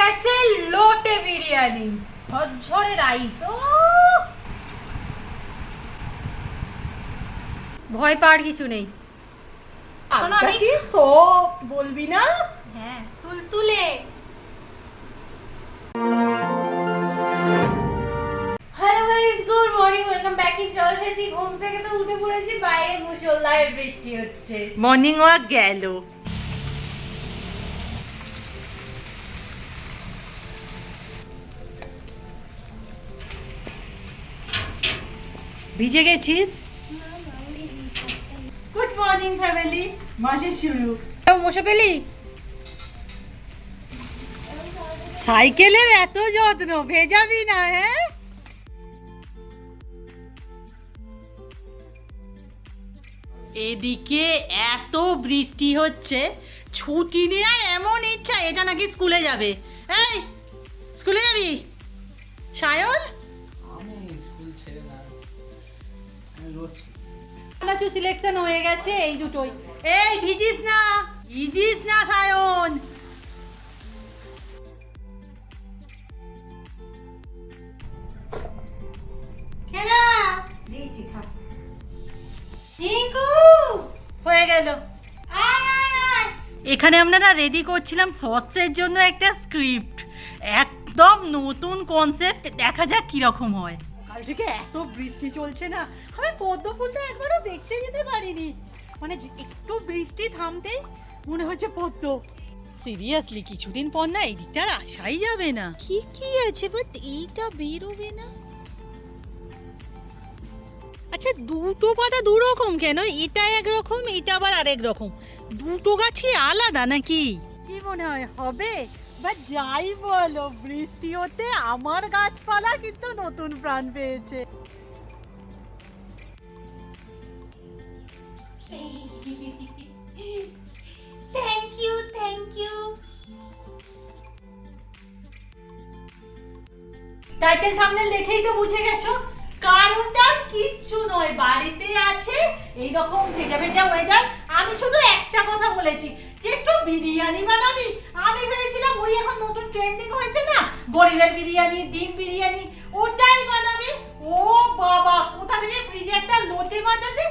গেছে লোটে বিরিয়ানি। ঝরঝরে রাইস ও। ভয় পাওয়ার কিছু নেই। কি সব বলবি না? হ্যাঁ তুলতুলে। Hello guys good morning welcome back in জলসেচি ঘুম থেকে তো উঠে পড়েছি বাইরে মুষলধারে বৃষ্টি হচ্ছে। মর্নিং ওয়াক গেল। ভিজে গেছিস? গুড মর্নিং ফ্যামিলি মাসের শুরু। মশা পেলি? সাইকেলের এত যত্ন ভেজাবি না হ্যাঁ? এদিকে এত বৃষ্টি হচ্ছে ছুটি নেওয়ার এমন ইচ্ছা এটা নাকি স্কুলে যাবে। এই স্কুলে যাবি? সায়ন? নাচু সিলেকশন হয়ে গেছে এই দুটোই। এই ভিজিস না ভিজিস না সায়ন। হয়ে গেল। এখানে আমরা না রেডি করছিলাম সসের জন্য একটা স্ক্রিপ্ট একদম নতুন কনসেপ্ট দেখা যাক কীরকম হয়। কাল থেকে এত বৃষ্টি চলছে না। আমি পদ্ম ফুলটা একবারও দেখতে যেতে পারিনি। মানে একটু বৃষ্টি থামতেই মনে হচ্ছে পদ্ম। সিরিয়াসলি কিছুদিন পর না এই দিকটা আর আসাই যাবে না। কি কি আছে বাট এইটা বেরোবে না। আচ্ছা দুটো পাতা দু রকম কেন? এটা একরকম এটা আবার আরেক রকম। দুটো গাছই আলাদা নাকি? কি মনে হয় হবে? বা যাই বলো বৃষ্টি হতে আমার গাছপালা কিন্তু নতুন প্রাণ পেয়েছে। Thank you thank you title thumbnail দেখেই তো বুঝে গেছো, কারণটা কিচ্ছু নয়, বাড়িতে আছে এই রকম ভেজা ভেজা ওয়েদার আমি শুধু একটা কথা বলেছি যে একটু বিরিয়ানি বানাবি? আমি ভেবেছিলাম ওই এখন নতুন ট্রেন্ডিং হয়েছে না? গরিবের বিরিয়ানি ডিম বিরিয়ানি ওটাই বানাবি। ও বাবা কোথা থেকে ফ্রিজে একটা লোটে মাছ আছে?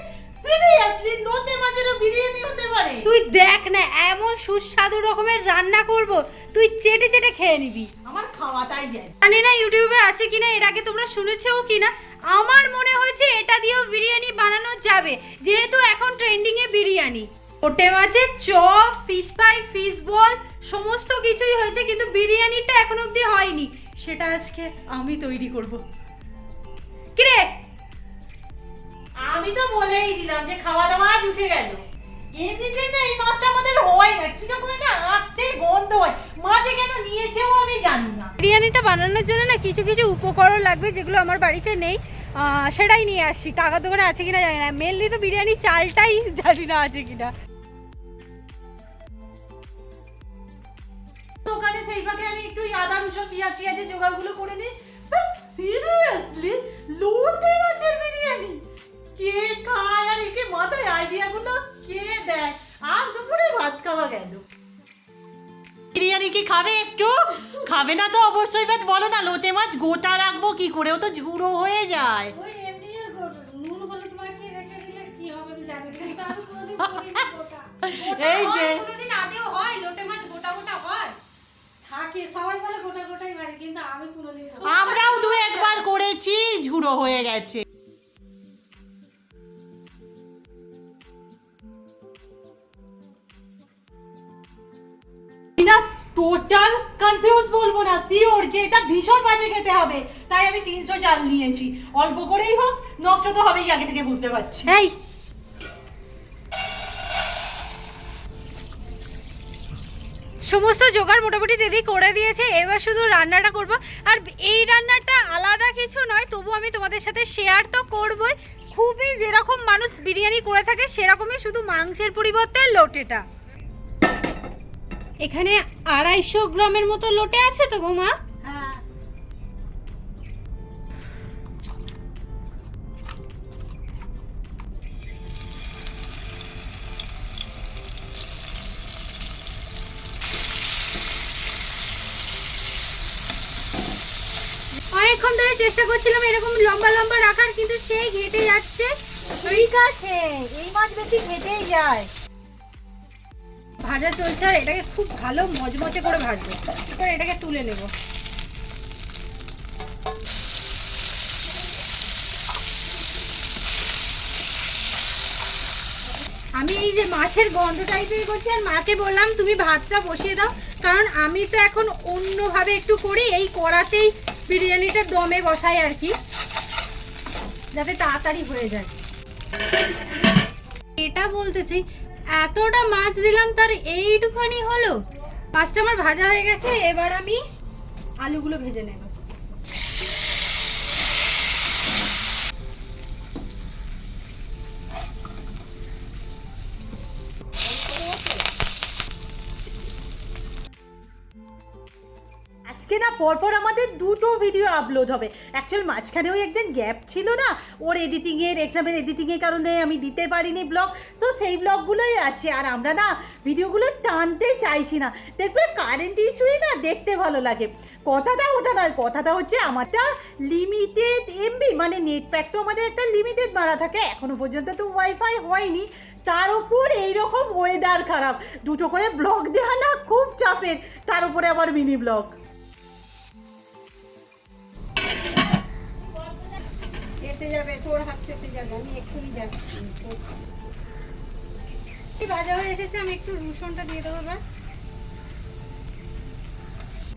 সিরিয়াসলি লোটে মাছেরও বিরিয়ানি হতে পারে। তুই দেখ না এমন সুস্বাদু রকমের রান্না করব তুই চেটে চেটে খেয়ে নিবি। আমার খাওয়াটাই যায়। জানি না ইউটিউবে আছে কিনা এর আগে তোমরা শুনেছো কিনা। আমার মনে হয়েছে এটা দিয়েও বিরিয়ানি বানানো যাবে যেহেতু এখন ট্রেন্ডিং এ বিরিয়ানি। ওটে মাছের chop fish fry fish ball সমস্ত কিছুই হয়েছে কিন্তু বিরিয়ানিটা এখন অবধি হয়নি। সেটা আজকে আমি তৈরি করব। কিরে? আমি তো বলেই দিলাম যে খাওয়া দাওয়া আজ উঠে গেল। এমনিতেই না এই মাছটা আমাদের হয় না কীরকম একটা আস্তে গন্ধ হয়। মাঝে কেন নিয়েছেও আমি জানি না। বিরিয়ানিটা বানানোর জন্য না কিছু কিছু উপকরণ লাগবে যেগুলো আমার বাড়িতে নেই। সেটাই নিয়ে আসছি। কাকার দোকানে আছে কিনা জানি না। মেনলি তো বিরিয়ানি চালটাই জানি না আছে কিনা। দোকানে সেই ফাঁকে আমি একটু আদা, রসুন, পেঁয়াজ, পেঁয়াজের জোগাড়গুলো করে নিই। সিরিয়াসলি লোটে মাছের বিরিয়ানি? কে খায় আর একে মাথায় আইডিয়াগুলো কে দেয়? আজ দুপুরে ভাত খাওয়া গেল। বিরিয়ানি কি খাবে একটু? খাবে না তো অবশ্যই বাট বলো না লোটে মাছ গোটা রাখব কি করে ও তো ঝুড়ো হয়ে যায়। এই যে। কোনোদিন আদেও হয় লোটে মাছ গোটা গোটা হয়। থাকে সবাই বলে গোটা গোটাই হয় কিন্তু আমি কোনোদিন আমরাও দু একবার করেছি ঝুড়ো হয়ে গেছে। টোটাল কনফিউজ বলব না শিওর যে এটা ভীষণ বাজে খেতে হবে। তাই আমি তিনশো চাল নিয়েছি। অল্প করেই হোক, নষ্ট তো হবেই, আগে থেকে বুঝতে পারছি। এই। সমস্ত জোগাড় মোটামুটি দিদি করে দিয়েছে, এবার শুধু রান্নাটা করব। আর এই রান্নাটা আলাদা কিছু নয়, তবু আমি তোমাদের সাথে শেয়ার তো করবই। খুবই যেরকম মানুষ বিরিয়ানি করে থাকে, সেরকমই শুধু মাংসের পরিবর্তে লোটেটা। এখানে আড়াইশো গ্রামের মতো লোটে আছে তো গো হ্যাঁ। অনেকক্ষণ ধরে চেষ্টা করছিলাম এরকম লম্বা লম্বা রাখার, কিন্তু সেই ঘেটে যাচ্ছে। ঠিক আছে এই মাছ বেশি খেতেই যায়। ভাজা চলছে আর এটাকে খুব ভালো মচমচে করে ভাজবো। এবার এটাকে তুলে নেব। আমি এই যে মাছের গন্ধ টাইপের করছি আর মাকে বললাম, তুমি ভাতটা বসিয়ে দাও। কারণ আমি তো এখন অন্যভাবে একটু করি, এই কড়াতেই বিরিয়ানিটা দমে বসাই আর কি। যাতে তাড়াতাড়ি হয়ে যায়। এটা বলতেছি এতটা মাছ দিলাম তার এইটুখানি হলো। মাছটা আমার ভাজা হয়ে গেছে, এবার আমি আলুগুলো ভেজে নেব। আজকে না পরপর আমাদের দুটো ভিডিও আপলোড হবে। অ্যাকচুয়াল মাঝখানেও একদিন গ্যাপ ছিল না। ওর এডিটিংয়ের এক্সামের এডিটিংয়ের কারণে আমি দিতে পারিনি ব্লগ তো সেই ব্লগগুলোই আছে। আর আমরা না ভিডিওগুলো টানতে চাইছি না। দেখবে কারেন্ট ইস্যুই না দেখতে ভালো লাগে। কথাটা ওটা নয়, কথাটা হচ্ছে আমারটা লিমিটেড এমবি মানে নেট প্যাক তো আমাদের একটা লিমিটেড মারা থাকে। এখনও পর্যন্ত তো ওয়াইফাই হয়নি। তার উপর এইরকম ওয়েদার খারাপ। দুটো করে ব্লগ দেওয়া না খুব চাপের। তার উপরে আবার মিনি ব্লগ কেটে যাবে তোর হাত কেটে যাবে আমি এক্ষুনি যাচ্ছি। ভাজা হয়ে এসেছে আমি একটু রসুনটা দিয়ে দেবো এবার।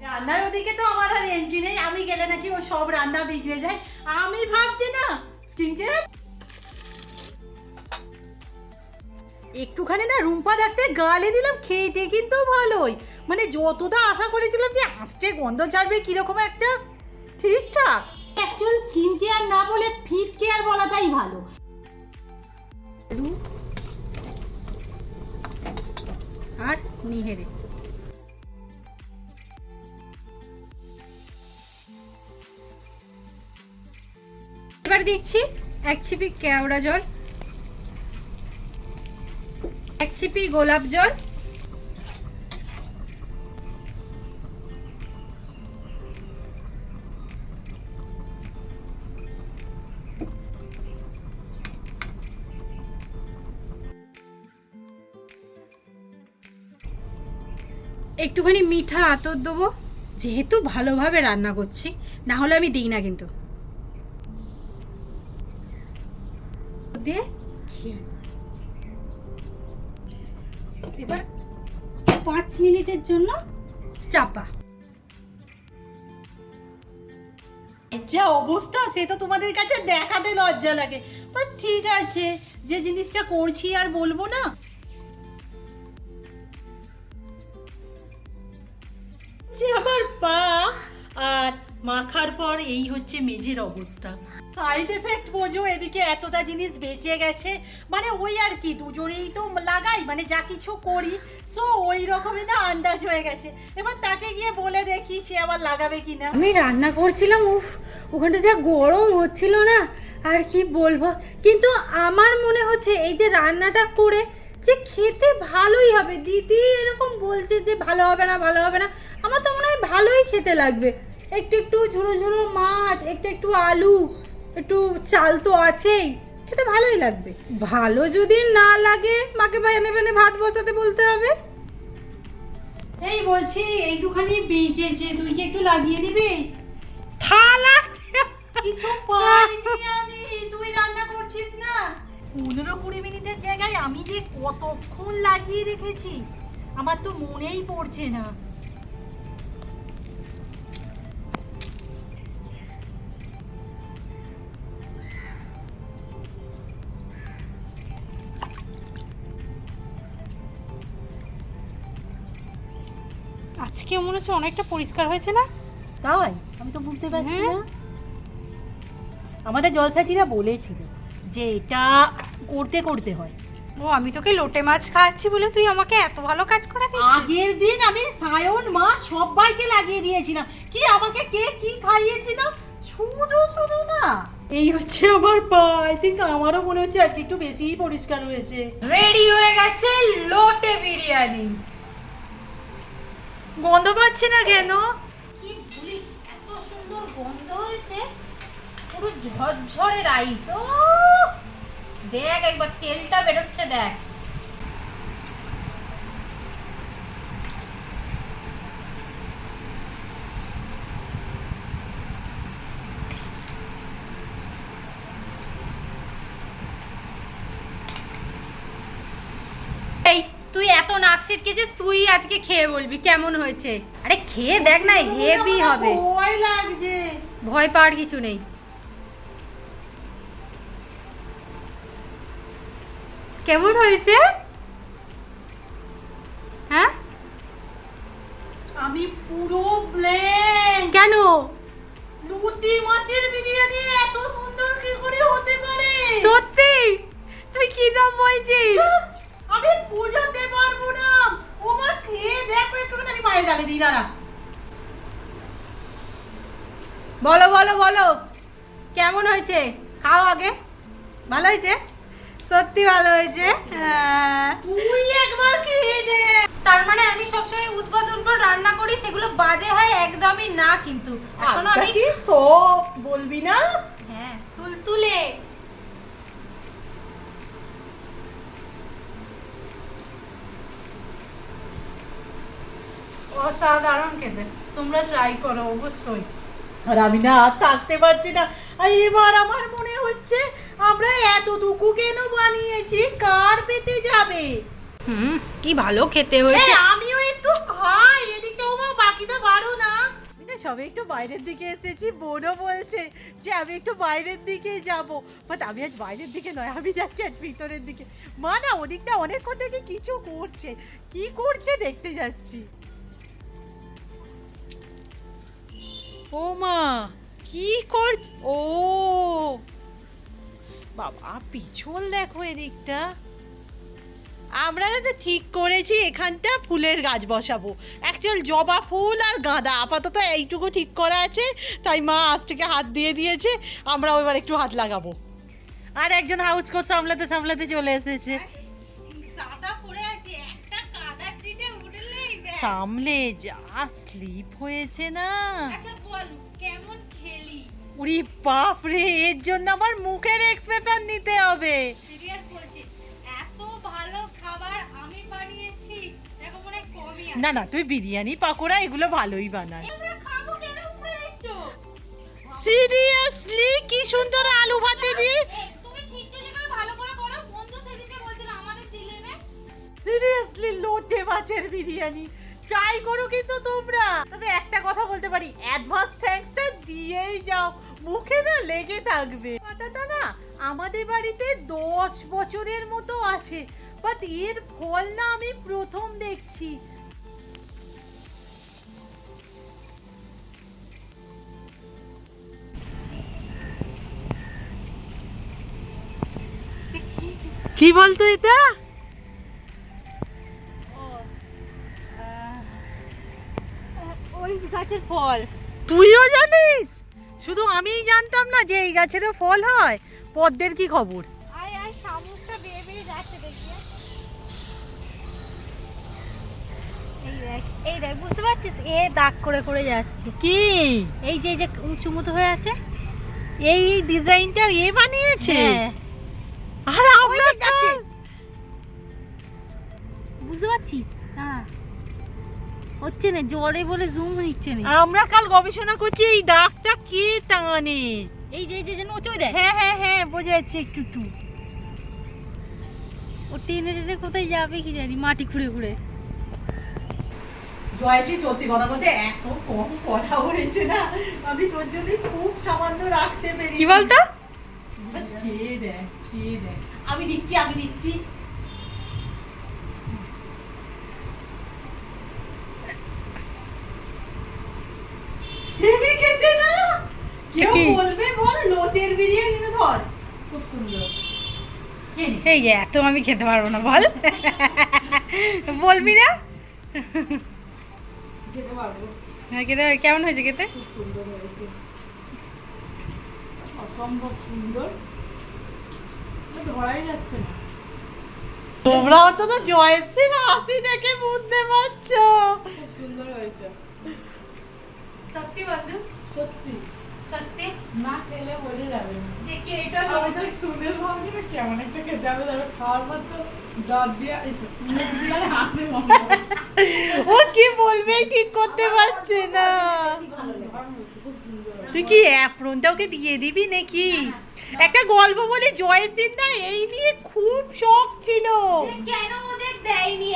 রান্নার ওদিকে তো আমার আর এন্ট্রি নেই আমি গেলে নাকি ও সব রান্না বিগড়ে যায়। আমি ভাবছি না স্কিন কেয়ার একটুখানি না রুম্পা ডাকতে গালে দিলাম খেতে কিন্তু ভালোই। মানে যতটা আশা করেছিলাম যে আজকে গন্ধ ছাড়বে কীরকম একটা ঠিকঠাক। অ্যাকচুয়াল স্কিন কেয়ার না বলে ফিট কেয়ার বলাটাই ভালো। আর নিহেরে। এবার দিচ্ছি এক ছিপি কেওড়া জল, এক ছিপি গোলাপ জল একটুখানি মিঠা আতর দেবো। যেহেতু ভালোভাবে রান্না করছি না হলে আমি দিই না কিন্তু। এবার পাঁচ মিনিটের জন্য চাপা। যা অবস্থা, সে তো তোমাদের কাছে দেখাতে লজ্জা লাগে। ঠিক আছে, যে জিনিসটা করছি আর বলব না এই হচ্ছে মেঝের অবস্থা। সাইড এফেক্ট বোঝো এদিকে এতটা জিনিস বেঁচে গেছে। মানে ওই আর কি দুজনেই তো লাগাই মানে যা কিছু করি সো ওই রকমই না আন্দাজ হয়ে গেছে। এবার তাকে গিয়ে বলে দেখি সে আবার লাগাবে কিনা। আমি রান্না করছিলাম উফ ওখানটা যা গরম হচ্ছিল না আর কি বলব। কিন্তু আমার মনে হচ্ছে এই যে রান্নাটা করে যে খেতে ভালোই হবে। দিদি এরকম বলছে যে ভালো হবে না ভালো হবে না। আমার তো মনে হয় ভালোই খেতে লাগবে। একটু একটু ঝুড়ো ঝুড়ো মাছ একটু একটু আলু একটু চাল তো আছেই। খেতে ভালোই লাগবে। ভালো যদি না লাগে মাকে বাইনে বাইনে ভাত বসাতে বলতে হবে। এই বলছি এইটুখানি বেঁচেছে তুই কি একটু লাগিয়ে দিবি? থালা? কিছু পাইনি আমি তুই রান্না করছিস না? পনেরো কুড়ি মিনিটের জায়গায় আমি যে কতক্ষণ লাগিয়ে রেখেছি আমার তো মনেই পড়ছে না। আজকে মনে হচ্ছে অনেকটা পরিষ্কার হয়েছে না? তাই? আমি তো বুঝতে পারছি হ্যাঁ। না। আমাদের জলসাচিরা বলেছিল যে এটা করতে করতে হয়। ও আমি তোকে লোটে মাছ খাওয়াচ্ছি বলে তুই আমাকে এত ভালো কাজ করে দিচ্ছিস। আগের দিন আমি সায়ন মা সবাইকে লাগিয়ে দিয়েছিলাম। কি আমাকে কে কি খাইয়েছিল? শুধু শুধু না। এই হচ্ছে আমার পা। আই থিঙ্ক আমারও মনে হচ্ছে আজকে একটু বেশিই পরিষ্কার হয়েছে। রেডি হয়ে গেছে লোটে বিরিয়ানি। গন্ধ পাচ্ছি না কেন? কি বলিস, এত সুন্দর গন্ধ হয়েছে? পুরো ঝরঝরে রাইস ও! দেখ একবার তেলটা বেরোচ্ছে, দেখ। তুই এত নাক সিটকেছিস তুই আজকে খেয়ে বলবি কেমন হয়েছে? আরে খেয়ে দেখ না হেভি হবে। ভয় লাগছে। ভয় পাওয়ার কিছু নেই। কেমন হয়েছে? হ্যাঁ? আমি পুরো ব্ল্যাঙ্ক কেন? লুটি মাছের বিরিয়ানি এত সুন্দর কি করে হতে পারে? সত্যি? তুই কি সব বলছিস আমি বোঝাতে পারব না ও মা খেয়ে দেখো একটু আমি মায়ের গালে দিই দাঁড়া। বলো বলো বলো। কেমন হয়েছে? খাও আগে। ভালো হয়েছে? সত্যি ভালো হয়েছে? হ্যাঁ। তুই একবার খেয়ে দে তার মানে আমি সবসময় রান্না করি সেগুলো বাজে হয় একদমই না কিন্তু। এখন আচ্ছা আমি কি সব বলবি না? হ্যাঁ তুলতুলে অসাধারণ খেতে। তোমরা ট্রাই করো অবশ্যই। আর আমি না আর থাকতে পারছি না। আর এবার আমার মনে হচ্ছে আমরা এতটুকু কেন বানিয়েছি? কার পেতে যাবে? হুম কি ভালো খেতে হয়েছে। আমিও একটু খাই এদিকে ও মা বাকিটা পারো না। সবে একটু বাইরের দিকে এসেছি বোনও বলছে যে আমি একটু বাইরের দিকে যাব। বাট আমি আজ বাইরের দিকে নয় আমি যাচ্ছি আজ ভিতরের দিকে। মা না ওদিকটা অনেকক্ষণ থেকে কিছু করছে। কি করছে দেখতে যাচ্ছি। ও মা, কি কর, ও। বাবা, পিছল দেখো এদিকটা। আমরা তো ঠিক করেছি, এখানটা ফুলের গাছ বসাবো। অ্যাকচুয়াল জবা ফুল আর গাঁদা, আপাতত এইটুকু ঠিক করা আছে। তাই মা আজ থেকে হাত দিয়ে দিয়েছে আমরা এবার একটু হাত লাগাবো। আর একজন হাউস কোট সামলাতে সামলাতে চলে এসেছে। সামলে যা স্লিপ হয়েছে না। আচ্ছা বল কেমন খেলি? উরি বাপ রে এর জন্য আমার মুখের এক্সপ্রেশন নিতে হবে। সিরিয়াস বলছি এত ভালো খাবার আমি বানিয়েছি দেখো মনে কমই আছে। না না তুই বিরিয়ানি পাকোড়া এগুলো ভালোই যাচ্ছ? সিরিয়াসলি কি সুন্দর আলু ভাতে দিয়ে? সিরিয়াসলি লোটে মাছের বিরিয়ানি। ট্রাই করো কিন্তু তোমরা। তবে একটা কথা বলতে পারি অ্যাডভান্স থ্যাঙ্কসটা দিয়েই যাও। মুখে না লেগে থাকবে। পাতাটা না আমাদের বাড়িতে দশ বছরের মতো আছে বাট এর ফল না আমি প্রথম দেখছি। কি বলতো এটা? গাছের ফল। তুইও জানিস? শুধু আমিই জানতাম না যে এই গাছেরও ফল হয়। পদ্মের কি খবর? আয় আয় শামুকটা বেয়ে বেয়ে যাচ্ছে দেখি এই দেখ এই দেখ বুঝতে পারছিস? এ দাগ করে করে যাচ্ছে। কি? এই যে এই যে উঁচু মতো হয়ে আছে। এই ডিজাইনটা এ বানিয়েছে? হ্যাঁ। আর আমরা হচ্ছে না জলে বলে জুম নিচ্ছে না। আমরা কাল গবেষণা করছি এই দাগটা কে টানে? এই যে এই যে যে নচই দেখ। হ্যাঁ হ্যাঁ হ্যাঁ বোঝা যাচ্ছে একটু একটু। ও টেনে টেনে কোথায় যাবে কি জানি মাটি খুঁড়ে খুঁড়ে। জয়তি সত্যি কথা বলতে এত কম কথা হয়েছে না আমি তোর জন্য খুব সামান্য রাখতে পেরেছি। কি বলতো? খেয়ে দেখ খেয়ে দেখ। আমি দিচ্ছি আমি দিচ্ছি হেবি খেতে না কেউ কি? বলবে বল লোটের বিরিয়ানি ধর। খুব সুন্দর। এই এত আমি খেতে পারব না বল। বলবি না? খেতে পারব। হ্যাঁ খেতে কেমন হয়েছে খেতে? খুব সুন্দর হয়েছে। অসম্ভব সুন্দর। ধরাই যাচ্ছে না। তোমরা তো তো জয়শ্রীর হাসি দেখে বুঝতে পারছ। সুন্দর হয়েছে। সত্যি বন্ধু সত্যি। করতে না খেলে বোঝা যাবে যে কে এটা তো শুনে ভাবছি না কেমন একটা খেতে হবে তবে খাওয়ার পর তো দাঁত দিয়ে এসে মুখ দিয়ে আর হাসি মনে। ও কি বলবে? ঠিক করতে পারছে না। তুই কি অ্যাপ্রনটা ওকে দিয়ে দিবি নাকি? একটা গল্প বলি জয়সিন না এই নিয়ে খুব শখ ছিল। কেন ওদের দেয়নি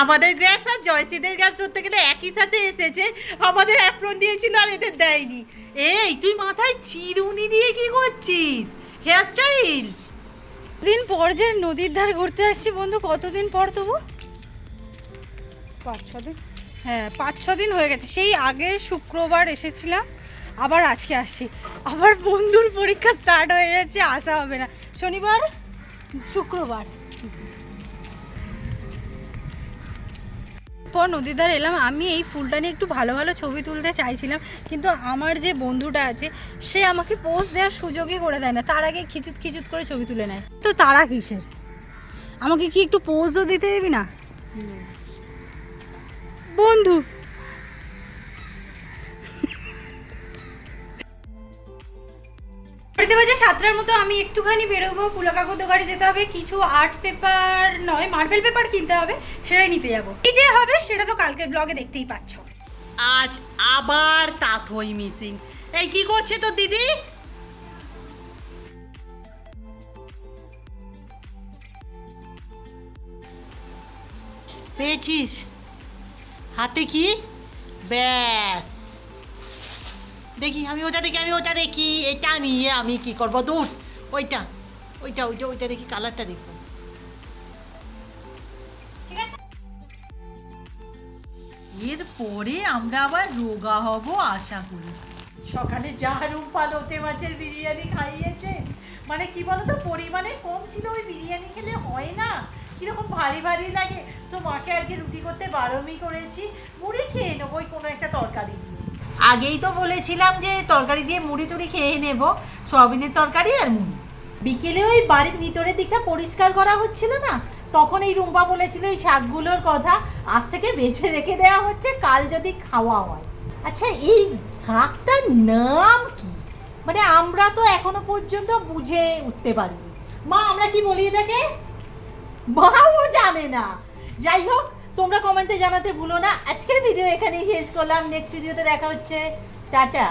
আমাদের গ্যাস আর জয়সিনের গ্যাস ধরতে গেলে একই সাথে এসেছে। আমাদের অ্যাপ্রন দিয়েছিল আর এদের দেয়নি। এই তুই মাথায় চিরুনি দিয়ে কি করছিস? হেয়ার স্টাইল দিন পর যে নদীর ধার ঘুরতে আসছি বন্ধু কতদিন পর তবু? পাঁচ ছ দিন হ্যাঁ পাঁচ ছ দিন হয়ে গেছে। সেই আগের শুক্রবার এসেছিলাম আবার আজকে আসছি। আবার বন্ধুর পরীক্ষা স্টার্ট হয়ে যাচ্ছে আসা হবে না। শনিবার? শুক্রবার। পর নদীর ধারে এলাম আমি এই ফুলটা নিয়ে একটু ভালো ভালো ছবি তুলতে চাইছিলাম কিন্তু আমার যে বন্ধুটা আছে সে আমাকে পোস্ট দেওয়ার সুযোগই করে দেয় না তার আগে খিচুত খিচুত করে ছবি তুলে নেয়। তো তারা কিসের? আমাকে কি একটু পোজও দিতে দিবি না? বন্ধু সাতটার মতো আমি একটুখানি বেরোবো কুলাকাকু দোকানে যেতে হবে, কিছু আর্ট পেপার নয় মার্বেল পেপার কিনতে হবে, সেটাই নিতে যাব। কি যে হবে, সেটা তো কালকের ব্লগে দেখতেই পাচ্ছ। আজ আবার তাথই মিসিং এই কি করছে তো দিদি? পেয়েছিস? হাতে কি? ব্যাস। দেখি, আমি ওটা দেখি, আমি ওটা দেখি। এটা নিয়ে আমি কি করব? দূর। ওইটা ওইটা ওইটা ওইটা দেখি, কালারটা দেখব এরপরে আমরা আবার রোগা হব আশা করি। সকালে যা রূপ পালোতে মাছের বিরিয়ানি খাইয়েছে। মানে কি বলতো, পরিমাণে কম ছিল, ওই বিরিয়ানি খেলে হয় না। কীরকম ভারী ভারী লাগে। তো মাকে আজকে রুটি করতে বারণই করেছি। মুড়ি খেয়ে নেব, ওই কোনো একটা তরকারি দিয়ে। আগেই তো বলেছিলাম যে তরকারি দিয়ে মুড়ি টুড়ি খেয়ে নেব, সয়াবিনের তরকারি আর মুড়ি। বিকেলে ওই বাড়ির ভিতরের দিকটা পরিষ্কার করা হচ্ছিল না, তখন এই রুম্পা বলেছিল এই শাকগুলোর কথা, আজ থেকে বেছে রেখে দেওয়া হচ্ছে, কাল যদি খাওয়া হয়। আচ্ছা এই শাকটার নাম কি? মানে আমরা তো এখনও পর্যন্ত বুঝে উঠতে পারিনি। মা, আমরা কি বলি এটাকে? মাও জানে না। যাই হোক তোমরা কমেন্টে জানাতে ভুলো না। আজকের ভিডিও এখানেই শেষ করলাম। নেক্সট ভিডিওতে দেখা হচ্ছে। টাটা।